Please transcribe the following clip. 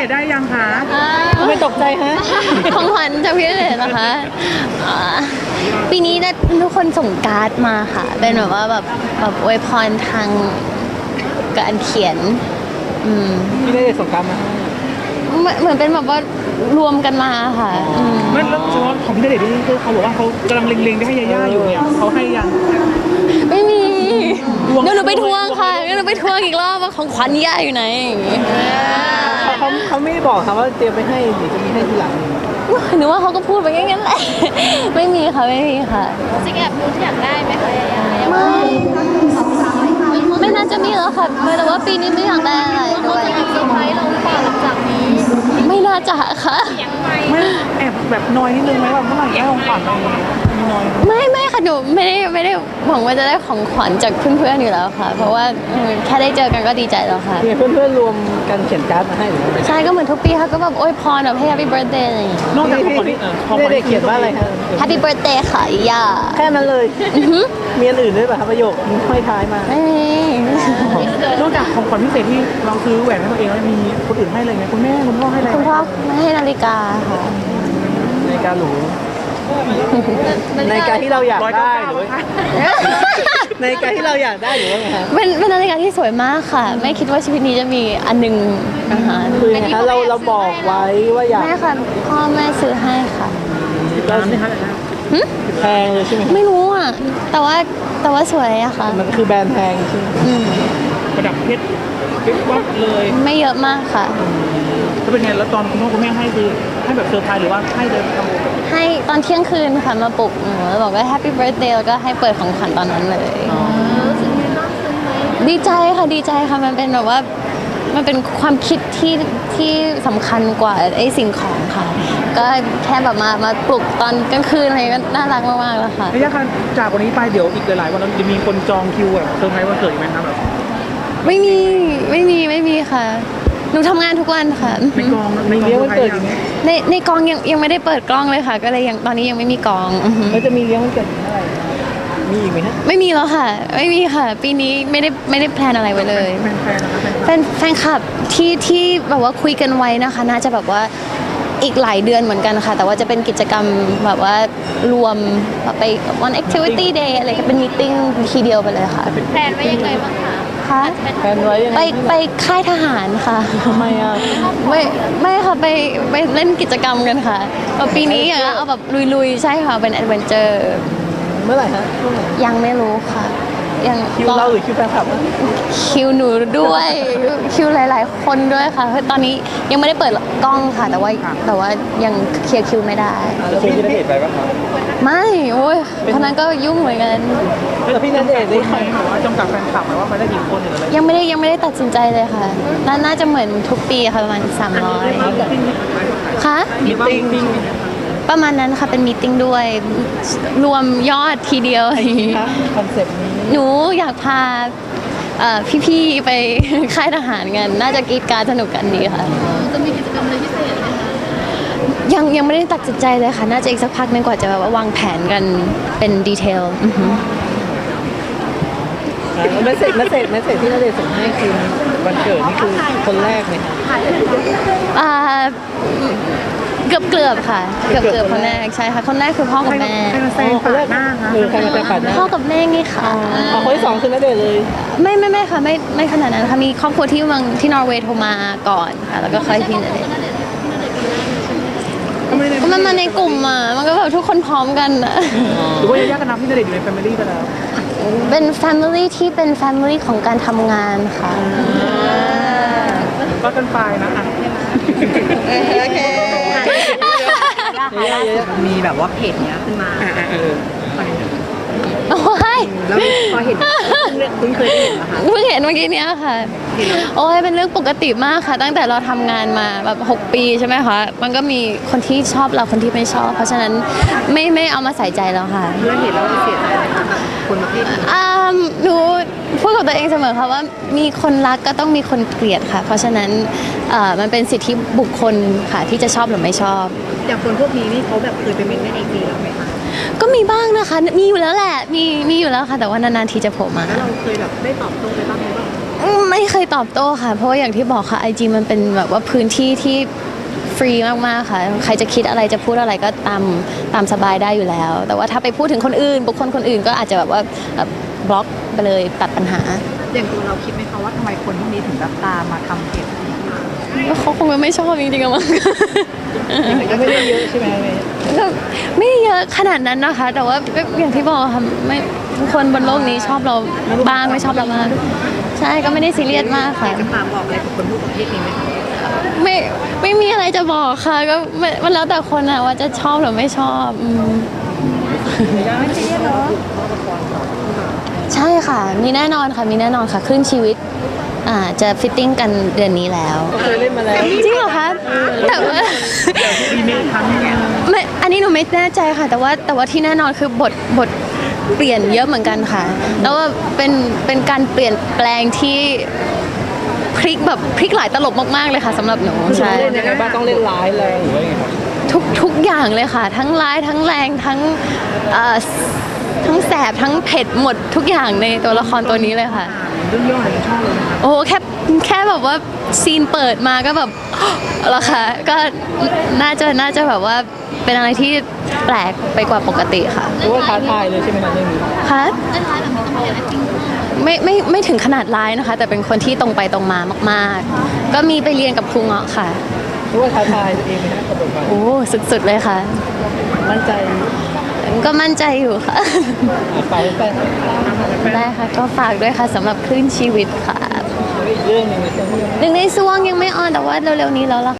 ดชน์ได้ยังคะไม่ตกใจฮะ ของขวัญจากพี่ณเดชน์นะคะอ่าปีนี้นะทุกคนส่งการ์ดมาค่ะ เป็นแบบว่าแบบแบบอวยพรทางการเขียน อืมพี่ได้สงครามมาเหมือนเหมือนเป็นแบบว่ารวมกันมาค่ะอืมไม่แล้วเฉพาะของพี่ณเดชน์นี่คือเขาบอกว่าเขากำลังเล็งๆไปให้ยาย่าอยู่เนี่ยเขาให้ยัง ไม่มีรวมเดี๋ยวหนูไปทวงค่ะเดี๋ยวหนูไปทวงอีกรอบว่าของขวัญย่าอยู่ไหนอย่างงี้ เขาเขาเขาไม่ได้บอกครับว่าเตรียมไปให้หรือจะมีให้ทีหลังหนูว่าเขาก็พูดไปอย่างนั้นแหละ ไม่มีค่ะไม่มีค่ะจริงแอบรู้ที่อยากได้ไหมคะยายาไม่ ไม่น่าจะมีแล้วค่ะแต่ว่าปีนี้ไม่อยากได้อะไรด้วยเซอร์ไพรส์เราหรือเปล่าหลังจากนี้ไม่น่าจะค่ะยังไงไม่แอบแบบนอยนิดนึงไหมแบบเมื่อไหร่แย่ของขวัญอะไรอย่างเงี้ยมี นอยไหมไม่ไม่ค่ะหนูไม่ได้ไม่ได้หวังว่าจะได้ของขวัญจากเพื่อนๆอยู่แล้วค่ะ เพราะว่าอืมแค่ได้เจอกันก็ดีใจแล้วค่ะ เนี่ยเพื่อนๆรวมกันเขียนการ์ดมาให้หรือว่าใช่ก็เหมือนทุกปีค่ะก็แบบโอ้ยพรแบบ Happy Birthday อะไรอย่างเงี้ย นอกจากของขวัญพี่ที่เออของขได้วัญได้เขียนว่าอะไรครับ Happy Birthday ค่ะย่าแค่นั้นเลยมีอันอื่นด้วยป่ะครับประโยคห้อยท้ายมาไม่มีนอกจากของขวัญพิเศษที่เราซื้อแหวนให้ตัวเองแล้วมีคนอื่นให้เลยไหมคุณแม่คุณพ่อให้อะไรไหมคุณพ่อไม่ให้นาฬิกาค่ะ ในการหรู ในการที่เราอยากร้อยเก้าได้เก้าหรือว่าในการที่เราอยากได้หรือว่าไงฮะเป็นเป็นนาฬิกาที่สวยมากค่ะ ไม่คิดว่าชีวิตนี้จะมีอันหนึงนะคะคือยังไงฮะเราเราบอกไว้ว่าอยากแม่ค่ะพ่อแม่ซื้อให้ค่ะร้านนี่ฮะแพงเลยใช่ไหมไม่รู้อะ แต่ว่าแต่ว่าสวยอะค่ะมันคือแบรนด์แพงใช่ไหมอืมประดับเพชรปิ๊บวับเลยไม่เยอะมากค่ะ แล้วเป็นไงแล้วตอนคุณพ่อคุณแม่ให้คือให้แบบเซอร์ไพรส์หรือว่าให้เลยทำบุญ ให้ตอนเที่ยงคืนค่ะมาปลุกหนูแล้วบอกว่า Happy Birthday แล้วก็ให้เปิดของขวัญตอนนั้นเลยดีใจค่ะดีใจค่ะมันเป็นแบบว่ามันเป็นความคิดที่ที่สำคัญกว่าไอ้สิ่งของค่ะ ก็แค่แบบมามาปลุกตอนกลางคืนอะไรก็น่ารักมากๆแล้วค่ะ ระยะคันจากวันนี้ไปเดี๋ยวอีกหลายๆวันแล้วจะมีคนจองคิวแบบเซอร์ไพรส์วันเกิดอีกไหมครับแบบ ไม่มีไม่มีไม่มีค่ะ หนูทำงานทุกวันค่ะ ในกองในกองเลี้ยงวันเกิดอีกไหมในในกองยังยังไม่ได้เปิดกล้องเลยค่ะ ก็เลยยังตอนนี้ยังไม่มีกองอือหือแล้วจะมีเลี้ยงวันเกิดเมื่อไหร่มีอีกไหมฮะไม่มีแล้วค่ะ ไม่มีค่ะ ปีนี้ไม่ได้ไม่ได้แพลนอะไรไว้เลย แฟนๆนะครับแฟนแฟนแฟนคลับที่ที่แบบว่าคุยกันไว้นะคะ น่าจะแบบว่าอีกหลายเดือนเหมือนกันค่ะ แต่ว่าจะเป็นกิจกรรมแบบว่ารวมแบบไป one activity day อะไรก็เป็นมีติ้งทีเดียวไปเลยค่ะ แพลนไว้ยังไงบ้างคะ ค่ะแพลนไว้ยังไปไงไปค่ายทหารค่ะ ทำไมอะ ไม่ไม่ค่ะไปไปเล่นกิจกรรมกันค่ะแบบปีนี้อย่างเงี้ยเอาแบบลุยๆ ใช่ค่ะเป็นแอดเวนเจอร์ เมื่อไหร่ฮะช่วงไหนยังไม่รู้ค่ะ ยังคิวเราหรือคิวแฟนคลับอะคิวหนูด้วย คิวหลาย ๆ คนด้วยค่ะเพราะตอนนี้ยังไม่ได้เปิดกล้องค่ะ แต่ว่าแต่ว่ายังเคลียร์คิวไม่ได้แล้วพี่ณเดชน์ไปป่ะครับไม่โอ้ยเพราะนั้นก็ยุ่งเหมือนกันแล้วพี่ณเดชน์ได้ๆใครแบบว่าจำกัดแฟนคลับไหมว่าไปได้กี่คนหรืออะไรยังไม่ได้ยังไม่ได้ตัดสินใจเลยค่ะน่าน่าจะเหมือนทุกปีค่ะประมาณ300ค่ะมีติ้งประมาณนั้นค่ะเป็นมีตติ้งด้วย รวมยอดทีเดียวอะไรอย่างงี้ครับคอนเซ็ปต์นี้ หนูอยากพาเอ่อพี่ๆไปค่ายทหารกัน น่าจะกรีดกรารสนุกกันดีค่ะ จะมีกิจกรรมอะไรพิเศษไหมคะยังยังไม่ได้ตัดสินใจเลยค่ะ น่าจะอีกสักพักหนึงกว่าจะแบบว่าวางแผนกันเป็นดีเทลอือหือเมสเซจเมสเซจเมสเซจที่ณเดชน์ส่งให้คือวันเกิดนี่คือคนแรกเลยครับอ่า เกือบเกือบๆค่ะเกือบเกือบๆคนแรกใช่ค่ะคนแรกคือพ่อกับแม่ใครมาแซงปาดหน้าคะเออใครมาจะปัดหน้าพ่อกับแม่ไงค่ะอ๋อคนที่สองคือณเดชน์เลย ไม่ไม่ไม่ค่ะไม่ไม่ขนาดนั้นค่ะมีครอบครัวที่เมืองที่นอร์เวย์โทรมาก่อนค่ะแล้วก็ค่อยพี่ณเดชน์ก็ไม่ได้มันมาในกลุ่มอะมันก็แบบทุกคนพร้อมกันอะ หรือว่ายาย่ากับน้ำพี่ณเดชน์อยู่ในแฟมิลี่ไปแล้วเป็น Family ที่เป็น Family ของการทำงานค่ะก็กันไปนะอะ โอเค มีแบบว่าเพจเนี้ยขึ้นมาอะอะเออโอ้ยแล้วพอเห็นเพิ่งเคยได้เห็นนะคะเพิ่งเห็นเมื่อกี้เนี้ยค่ะ โอ้ยเป็นเรื่องปกติมากค่ะ ตั้งแต่เราทำงานมาแบบ 6 ปีใช่ไหมคะ มันก็มีคนที่ชอบเราคนที่ไม่ชอบ เพราะฉะนั้นไม่ไม่เอามาใส่ใจแล้วค่ะแล้วเห็นแล้วเสียใจไหมคะแบบคนประเภทนี้ อ่าหนู พูดกับตัวเองเสมอค่ะว่ามีคนรักก็ต้องมีคนเกลียดค่ะ เพราะฉะนั้นเอ่อมันเป็นสิทธิบุคคลค่ะที่จะชอบหรือไม่ชอบ อย่างคนพวกนี้นี่เขาแบบเคยไปเมนในไอจีเราไหมคะก็มีบ้างนะคะ มีอยู่แล้วแหละมีมีอยู่แล้วค่ะ แต่ว่านานๆทีจะโผล่มาแล้วเราเคยแบบได้ตอบโต้ไปบ้างไหมว่าอืมไม่เคยตอบโต้ค่ะ เพราะว่าอย่างที่บอกค่ะไอจีมันเป็นแบบว่าพื้นที่ที่ฟรีมากๆค่ะ ใครจะคิดอะไรจะพูดอะไรก็ตามตามสบายได้อยู่แล้ว แต่ว่าถ้าไปพูดถึงคนอื่น บุคคลคนอื่นก็อาจจะแบบว่าแบบ บล็อกไปเลยตัดปัญหา อย่างตัวเราคิดไหมคะว่าทำไมคนพวกนี้ถึงแบบตามมาทำเพจนี้ขึ้นมาก็เขาคงไม่ชอบจริงๆอะมั้งก็ไม่ได้เยอะใช่ไหมเมย์ก็ไม่ได้เยอะขนาดนั้นนะคะ แต่ว่าก็อย่างที่บอกค่ะไม่ทุกคนบนโลกนี้ชอบเราบ้างไม่ชอบเราบ้างใช่ก็ไม่ได้ซีเรียสมากค่ะจะฝากบอกอะไรกับคนพวกประเภทนี้ไหมคะไม่ไม่มีอะไรจะบอกค่ะ ก็มันมันแล้วแต่คนอะว่าจะชอบหรือไม่ชอบอืม ใช่ค่ะ มีแน่นอนค่ะ มีแน่นอนค่ะ ครึ่งชีวิต อ่า จะฟิตติ้งกันเดือนนี้แล้ว เคยเล่นมาแล้วจริงเหรอคะ แต่ว่ารีเมคครั้งหนึงไม่อันนี้หนูไม่แน่ใจค่ะ แต่ว่าแต่ว่าที่แน่นอนคือบทบทเปลี่ยนเยอะเหมือนกันค่ะ แล้วว่าเป็นเป็นการเปลี่ยนแปลงที่พลิกแบบพลิกหลายตลบมากๆเลยค่ะสำหรับหนูใช่ เล่นยังไงบ้างต้องเล่นร้ายแรงหรือว่ายังไงครับ ทุกทุกอย่างเลยค่ะ ทั้งร้ายทั้งแรงทั้งเอ่อทั้งแสบทั้งเผ็ดหมดทุกอย่างในตัวละครตัวนี้เลยค่ะ เรื่องย่ออะไรชอบเลยนะครับโอ้โหแค่แค่แบบว่าซีนเปิดมาก็แบบแล้วค่ะก็น่าจะน่าจะแบบว่าเป็นอะไรที่แปลกไปกว่าปกติค่ะหรือว่าท้าทายเลยใช่ไหมคะเรื่องนี้คะเล่นร้ายแบบนี้ต้องเปลี่ยน acting ไม่ไม่ไม่ถึงขนาดร้ายนะคะ แต่เป็นคนที่ตรงไปตรงมามาก ๆ ก็มีไปเรียนกับครูเงาะค่ะ หรือว่าท้าทายตัวเองไหมคะกับบทบาทโอ้สุดๆเลยค่ะ มั่นใจก็มั่นใจอยู่ค่ะอะ ไปไปได้ค่ะ ก็ฝากด้วยค่ะสำหรับคลื่นชีวิตค่ะ อีกเรื่องหนึ่งในเรื่องหนึ่งในซวงยังไม่ออนแต่ว่าเร็วๆนี้แล้วล่ะ